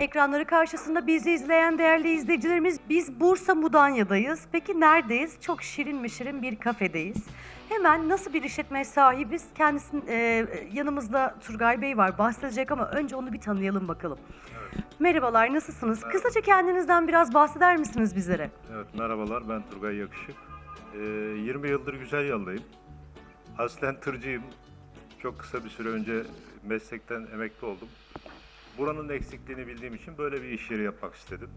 Ekranları karşısında bizi izleyen değerli izleyicilerimiz biz Bursa Mudanya'dayız. Peki neredeyiz? Çok şirin mi şirin bir kafedeyiz. Hemen nasıl bir işletmeye sahibiz? Kendisinin e, yanımızda Turgay Bey var bahsedecek ama önce onu bir tanıyalım bakalım. Merhabalar nasılsınız? Kısaca kendinizden biraz bahseder misiniz bizlere? Evet merhabalar ben Turgay Yakışık. Ee, 20 yıldır güzel yaldayım. Aslen tırcıyım. Çok kısa bir süre önce meslekten emekli oldum. Buranın eksikliğini bildiğim için böyle bir iş yeri yapmak istedim.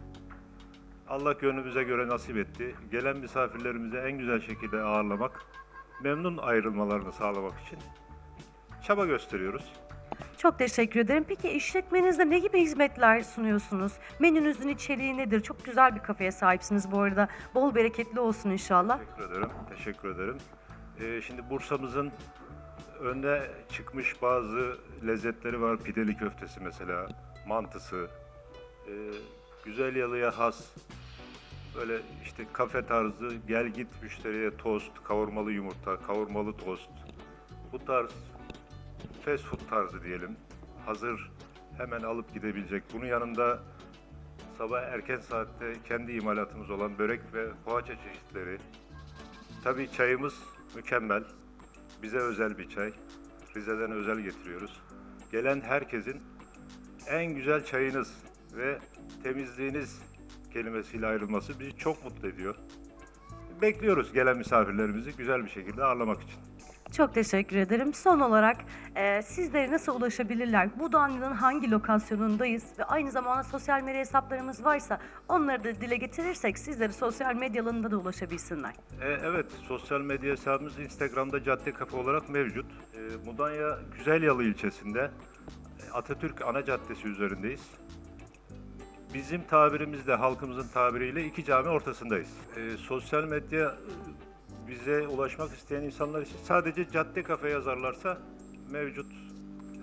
Allah gönlümüze göre nasip etti. Gelen misafirlerimize en güzel şekilde ağırlamak, memnun ayrılmalarını sağlamak için çaba gösteriyoruz. Çok teşekkür ederim. Peki işletmenizde ne gibi hizmetler sunuyorsunuz? Menünüzün içeriği nedir? Çok güzel bir kafeye sahipsiniz bu arada. Bol bereketli olsun inşallah. Teşekkür ederim. Teşekkür ederim. Ee, şimdi Bursa'mızın önde çıkmış bazı lezzetleri var. Pideli köftesi mesela, mantısı, ee, güzel yalıya has böyle işte kafe tarzı gel git müşteriye tost, kavurmalı yumurta, kavurmalı tost. Bu tarz fast food tarzı diyelim. Hazır hemen alıp gidebilecek. Bunun yanında sabah erken saatte kendi imalatımız olan börek ve poğaça çeşitleri. Tabii çayımız mükemmel. Bize özel bir çay. Rize'den özel getiriyoruz. Gelen herkesin en güzel çayınız ve temizliğiniz kelimesiyle ayrılması bizi çok mutlu ediyor. Bekliyoruz gelen misafirlerimizi güzel bir şekilde ağırlamak için. Çok teşekkür ederim. Son olarak e, sizlere nasıl ulaşabilirler? Mudanya'nın hangi lokasyonundayız? Ve aynı zamanda sosyal medya hesaplarımız varsa onları da dile getirirsek sizleri sosyal medya alanında da ulaşabilsinler. E, evet, sosyal medya hesabımız Instagram'da Cadde Kafe olarak mevcut. E, Mudanya Güzelyalı ilçesinde e, Atatürk Ana Caddesi üzerindeyiz. Bizim tabirimizle, halkımızın tabiriyle iki cami ortasındayız. E, sosyal medya bize ulaşmak isteyen insanlar için sadece Cadde Kafe yazarlarsa mevcut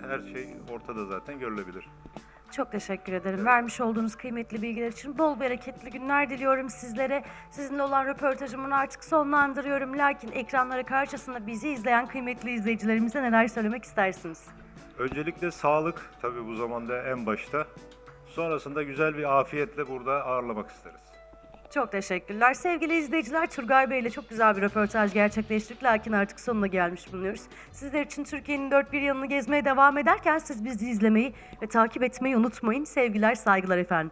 her şey ortada zaten görülebilir. Çok teşekkür ederim. Vermiş olduğunuz kıymetli bilgiler için bol bereketli günler diliyorum sizlere. Sizinle olan röportajımı artık sonlandırıyorum. Lakin ekranları karşısında bizi izleyen kıymetli izleyicilerimize neler söylemek istersiniz? Öncelikle sağlık tabii bu zamanda en başta. Sonrasında güzel bir afiyetle burada ağırlamak isteriz. Çok teşekkürler. Sevgili izleyiciler Turgay Bey ile çok güzel bir röportaj gerçekleştirdik. Lakin artık sonuna gelmiş bulunuyoruz. Sizler için Türkiye'nin dört bir yanını gezmeye devam ederken siz bizi izlemeyi ve takip etmeyi unutmayın. Sevgiler, saygılar efendim.